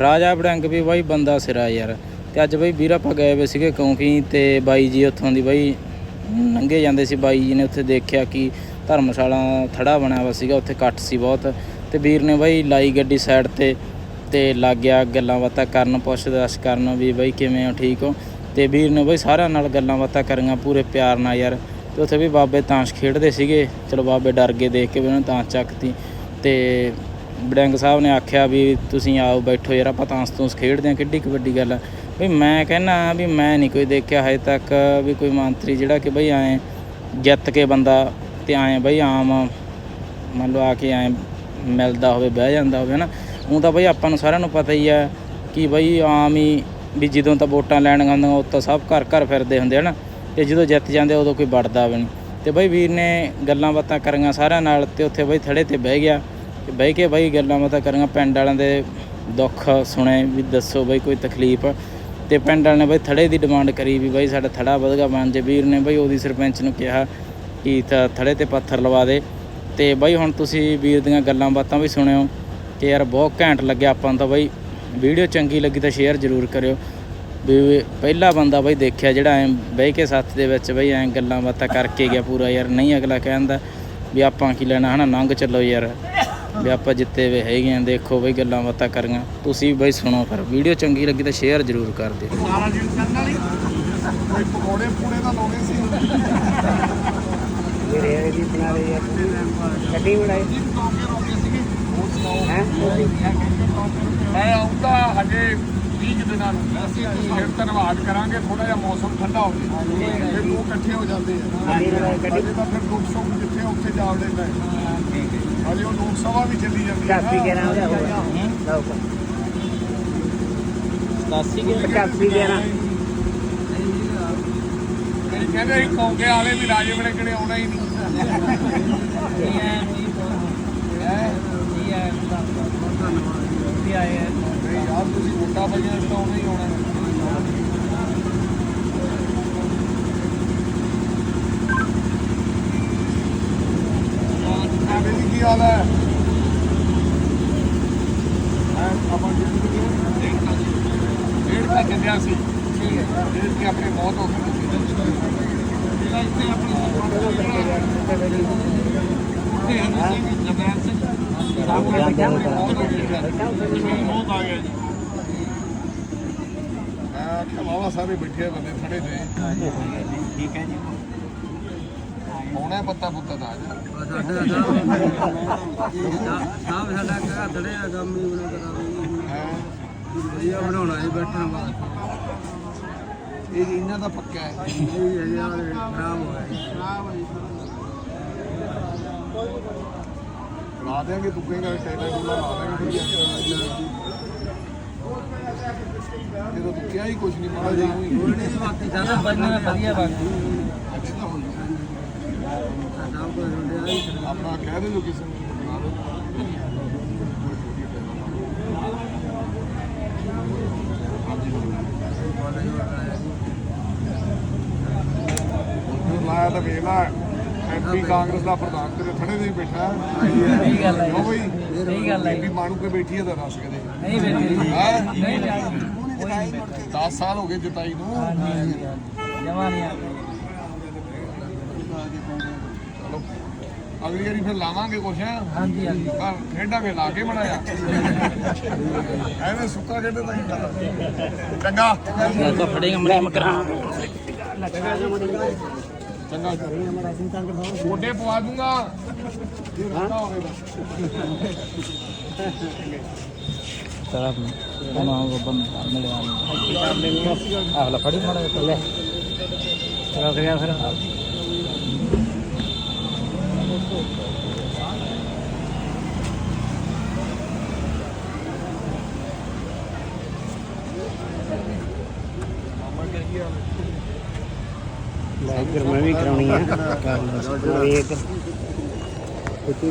ਰਾਜਾ ਬੜੰਗ ਵੀ ਬਾਈ ਬੰਦਾ ਸਿਰਾ ਯਾਰ। ਤੇ ਅੱਜ ਬਾਈ ਵੀਰ ਆਪਾਂ ਗਏ ਵੇ ਸੀਗੇ ਕਿਉਂਕਿ ਤੇ ਬਾਈ ਜੀ ਉੱਥੋਂ ਦੀ ਬਾਈ ਲੰਘੇ ਜਾਂਦੇ ਸੀ। ਬਾਈ ਜੀ ਨੇ ਉੱਥੇ ਦੇਖਿਆ ਕਿ ਧਰਮਸ਼ਾਲਾ ਥੜਾ ਬਣਿਆ ਹੋਇਆ ਸੀਗਾ, ਉੱਥੇ ਕੱਟ ਸੀ ਬਹੁਤ। ਤੇ ਵੀਰ ਨੇ ਬਾਈ ਲਾਈ ਗੱਡੀ ਸਾਈਡ ਤੇ ਤੇ ਲੱਗ ਗਿਆ ਗੱਲਾਂ ਬਾਤਾਂ ਕਰਨ ਪੁੱਛ ਦੱਸ ਕਰਨ ਵੀ ਬਾਈ ਕਿਵੇਂ ਹੋ, ਠੀਕ ਹੋ। ਤੇ ਵੀਰ ਨੇ ਬਾਈ ਸਾਰਿਆਂ ਨਾਲ ਗੱਲਾਂ ਬਾਤਾਂ ਕਰੀਆਂ ਪੂਰੇ ਪਿਆਰ ਨਾਲ ਯਾਰ। ਤੇ ਉੱਥੇ ਵੀ ਬਾਬੇ ਤਾਂਸ਼ ਖੇਡਦੇ ਸੀਗੇ। ਚਲੋ ਬਾਬੇ ਡਰ ਗਏ ਦੇਖ ਕੇ ਵੀ ਉਹਨਾਂ ਨੇ ਤਾਂਸ਼ ਚੱਕਤੀ। ਤੇ ਬੜੰਗ ਸਾਹਿਬ ਨੇ ਆਖਿਆ ਵੀ ਤੁਸੀਂ ਆਓ, ਬੈਠੋ ਯਾਰ, ਆਪਾਂ ਤਾਂਸ ਤੂੰਸ ਖੇਡਦੇ ਆ ਕਿੱਡੀ ਕੁ ਵੱਡੀ ਗੱਲ ਆ। ਵੀ ਮੈਂ ਕਹਿੰਨਾ ਵੀ ਮੈਂ ਨਹੀਂ ਕੋਈ ਦੇਖਿਆ ਹਜੇ ਤੱਕ ਵੀ ਕੋਈ ਮੰਤਰੀ ਜਿਹੜਾ ਕਿ ਬਈ ਐਂ ਜਿੱਤ ਕੇ ਬੰਦਾ ਤੇ ਐਂ ਬਈ ਆਮ ਮੰਨ ਲਓ ਆ ਕੇ ਐਂ ਮਿਲਦਾ ਹੋਵੇ, ਬਹਿ ਜਾਂਦਾ ਹੋਵੇ ਨਾ ਉਹ ਤਾਂ ਬਈ ਆਪਾਂ ਨੂੰ ਸਾਰਿਆਂ ਨੂੰ ਪਤਾ ਹੀ ਆ ਕਿ ਬਈ ਆਮ ਹੀ ਵੀ ਜਦੋਂ ਤਾਂ ਵੋਟਾਂ ਲੈਣ ਆਉਂਦੀਆਂ ਉਹ ਤਾਂ ਸਭ ਘਰ ਘਰ ਫਿਰਦੇ ਹੁੰਦੇ, ਹਨ। ਤੇ ਜਦੋਂ ਜਿੱਤ ਜਾਂਦੇ ਉਦੋਂ ਕੋਈ ਵੜਦਾ ਵੀ ਨਹੀਂ। ਤੇ ਬਈ ਵੀਰ ਨੇ ਗੱਲਾਂ ਬਾਤਾਂ ਕਰੀਆਂ ਸਾਰਿਆਂ ਨਾਲ ਤੇ ਉੱਥੇ ਬਈ ਥੜੇ ਤੇ ਬਹਿ ਗਿਆ। ਤੇ ਬਹਿ ਕੇ ਬਾਈ ਗੱਲਾਂ ਬਾਤਾਂ ਕਰੀਆਂ ਪਿੰਡ ਵਾਲਿਆਂ ਦੇ ਦੁੱਖ ਸੁਣੇ, ਵੀ ਦੱਸੋ ਬਈ ਕੋਈ ਤਕਲੀਫ। ਤੇ ਪਿੰਡ ਵਾਲਿਆਂ ਨੇ ਬਾਈ ਥੜੇ ਦੀ ਡਿਮਾਂਡ ਕਰੀ ਵੀ ਬਾਈ ਸਾਡਾ ਥੜਾ ਵਧਗਾ ਬਣ ਜੇ। ਵੀਰ ਨੇ ਬਈ ਉਹਦੀ ਸਰਪੰਚ ਨੂੰ ਕਿਹਾ ਕਿ ਥੜੇ ਤੇ ਪੱਥਰ ਲਵਾ ਦੇ। ਤੇ ਬਾਈ ਹੁਣ ਤੁਸੀਂ ਵੀਰ ਦੀਆਂ ਗੱਲਾਂ ਬਾਤਾਂ ਵੀ ਸੁਣਿਓ ਕਿ ਯਾਰ ਬਹੁਤ ਘੈਂਟ ਲੱਗਿਆ ਆਪਾਂ ਨੂੰ ਤਾਂ ਬਈ। ਵੀਡੀਓ ਚੰਗੀ ਲੱਗੀ ਤਾਂ ਸ਼ੇਅਰ ਜ਼ਰੂਰ ਕਰਿਓ। ਵੀ ਪਹਿਲਾ ਬੰਦਾ ਬਾਈ ਦੇਖਿਆ ਜਿਹੜਾ ਐ ਬਹਿ ਕੇ ਸੱਥ ਦੇ ਵਿੱਚ ਬਈ ਐ ਗੱਲਾਂ ਬਾਤਾਂ ਕਰਕੇ ਗਿਆ ਪੂਰਾ ਯਾਰ, ਨਹੀਂ ਅਗਲਾ ਕਹਿੰਦਾ ਵੀ ਆਪਾਂ ਕੀ ਲੈਣਾ ਹਨਾ ਲੰਘ ਚੱਲੋ ਯਾਰ। ਵੀ ਆਪਾਂ ਜਿੱਤੇ ਵੇ ਹੈਗੇ ਆ ਦੇਖੋ ਬਈ ਗੱਲਾਂ ਬਾਤਾਂ ਕਰੀਆਂ। ਤੁਸੀਂ ਬਈ ਸੁਣੋ ਫਿਰ ਵੀਡੀਓ ਚੰਗੀ ਲੱਗੀ ਤਾਂ ਸ਼ੇਅਰ ਜ਼ਰੂਰ ਕਰ ਦਿਓ। ਸਾਰਾ ਜੀ ਕਰਨ ਵਾਲੀ ਕੋਈ ਪਕੌੜੇ ਪੂੜੇ ਤਾਂ ਲਾਉਣੇ ਸੀ। ਜਿਹੜੇ ਇਹ ਵੀ ਬਣਾ ਲਈ ਆ। ਗੱਡੀ ਬਣਾਈ ਜੀ ਟੌਕੇ ਰੋਕੇ ਸੀਗੇ। ਹੋਰ ਸੁਣਾਓ? ਹੈ? ਮੈਂ ਆਉਂਦਾ ਹਜੇ 20 ਕੁ ਦਿਨਾਂ ਨੂੰ। ਅਸੀਂ ਫਿਰ ਧੰਨਵਾਦ ਕਰਾਂਗੇ ਥੋੜਾ ਜਿਹਾ ਮੌਸਮ ਠੰਡਾ ਹੋ ਜੇ ਫਿਰ ਲੋਕ ਇਕੱਠੇ ਹੋ ਜਾਂਦੇ ਆ। ਗੱਡੀ ਤਾਂ ਫਿਰ ਸਭ ਜਿੱਥੇ ਉੱਥੇ ਜਾ ਵੜਦੇ ਨੇ ਹਜੇ ਉਹ ਲੋਕ ਸਭਾ ਵੀ ਚੱਲੀ ਜਾਂਦੀ ਹੈ। 85 ਗਿਆਰਾਂ ਉਹਦਾ ਹੋਊਗਾ ਲਓ 87 ਕੇ 85 ਗਿਆਰਾਂ। ਕਈ ਕਹਿੰਦੇ ਸੀ ਕੌਂਕੇ ਵਾਲੇ ਵੀ ਰਾਜੇ ਵੇਲੇ ਕਿਹੜੇ ਆਉਣਾ ਹੀ ਨਹੀਂ। ਨਹੀਂ ਯਾਰ ਤੁਸੀਂ ਵੋਟਾਂ ਪਾਈਆਂ ਤਾਂ ਆਉਣਾ ਹੀ ਆਉਣਾ। ਕੀ ਹਾਲ ਹੈ ਆਪਾਂ ਜਿੱਤ ਗਏ। ਡੇਢ ਤਾਂ ਜਿੱਤਿਆ ਸੀ। ਠੀਕ ਹੈ ਡੇਢ ਕੇ ਆਪਣੀ ਮੌਤ ਹੋ ਗਈ। ਜਿਹੜਾ ਇੱਥੇ ਆਪਣੀ ਬਹੁਤ ਆ ਗਿਆ ਜੀ। ਕਿਹਾ ਵਾਵਾ ਸਾਰੇ ਬੈਠੇ ਆ ਬੰਦੇ ਖੜੇ ਤੇ ਠੀਕ ਹੈ ਜੀ। ਆਉਣਾ ਪੱਤਾ ਪੁੱਤਾ ਦਾ ਆ ਜਾ। ਸਾਹਿਬ ਸਾਡਾ ਘਰ ਥੜੇ ਆ ਕੰਮ ਹੀ ਬਣਾ ਕਰਾਂਗੇ ਹੈਂ। ਵਧੀਆ ਬਣਾਉਣਾ ਹੈ ਬੈਠਣ ਬਾਅਦ ਇਹ ਇਹਨਾਂ ਦਾ ਪੱਕਾ ਹੈ। ਇਹ ਹੈ ਯਾਰ ਖਰਾਬ ਹੋਇਆ ਲਾ ਦੇਾਂਗੇ ਤੁੱਕੇਗਾ ਟੈਲਾ ਟੂਲਾ ਲਾ ਦੇਾਂਗੇ ਜਦੋਂ ਤੁੱਕਿਆ ਹੀ ਕੁਝ ਨਹੀਂ ਮਾੜਾ ਜਿਹਾ। ਹੀ ਬਾਕੀ ਸਾਰਾ ਬੰਨਾ ਵਧੀਆ ਕੁਝ ਰੁੰਡਿਆ ਆਪਣਾ ਕਹਿ ਦੇ ਜੋ ਕਿਸੇ ਨੂੰ ਬਣਾ ਲਓ ਹੁਣ ਲਾਇਆ ਤਾਂ ਵੇਖ ਲਾ ਐਮਪੀ ਕਾਂਗਰਸ ਦਾ ਪ੍ਰਧਾਨ ਤੇਰੇ ਥੜੇ ਦੇ ਬੈਠਾ। ਸਹੀ ਗੱਲ ਹੈ। ਬਈ? ਸਹੀ ਗੱਲ ਹੈ। ਬੀਬੀ ਮਾਣੂ ਕੇ ਬੈਠੀ ਹੈ ਤਾਂ ਦੱਸ ਕਦੇ। ਨਹੀਂ ਬੇਟੀ ਹੈਂ? ਨਹੀਂ 10 ਸਾਲ ਹੋ ਗਏ ਜਿਤਾਈ ਨੂੰ। ਜਮਾ ਨਹੀਂ ਚਲੋ ਅਗਲੀ ਵਾਰੀ ਫਿਰ ਲਾਵਾਂਗੇ ਕੁਛ ਹੈ ਹਾਂਜੀ ਹਾਂਜੀ ਪਰ ਖੇਡਾਂਗੇ ਲਾ ਕੇ ਬਣਾਇਆ ਐਵੇਂ ਸੁੱਕਾ ਖੇਡੇ ਤਾਂ ਹੀ ਚੰਗਾ ਮੈਂ ਤਾਂ ਫੜੇਗਾ ਮੜੀ ਮਕਰਾਂ ਚੰਗਾ ਗੋਡੇ ਪਵਾ ਦੂੰਗਾ ਜੇ ਰੋਣਾ ਹੋਵੇ ਬਸ ਤਰਾ ਉਹਨਾਂ ਉਹ ਬੰਦਾ ਮਿਲਿਆ ਆਹਲਾ ਫੜੀ ਮੜਾ ਲੈ ਚਲਾ ਗਿਆ ਫਿਰ ਲਾਈਕ ਮੈਂ ਵੀ ਕਰਾਉਣੀ ਆ। ਵੇਖ। ਕਿੱਥੇ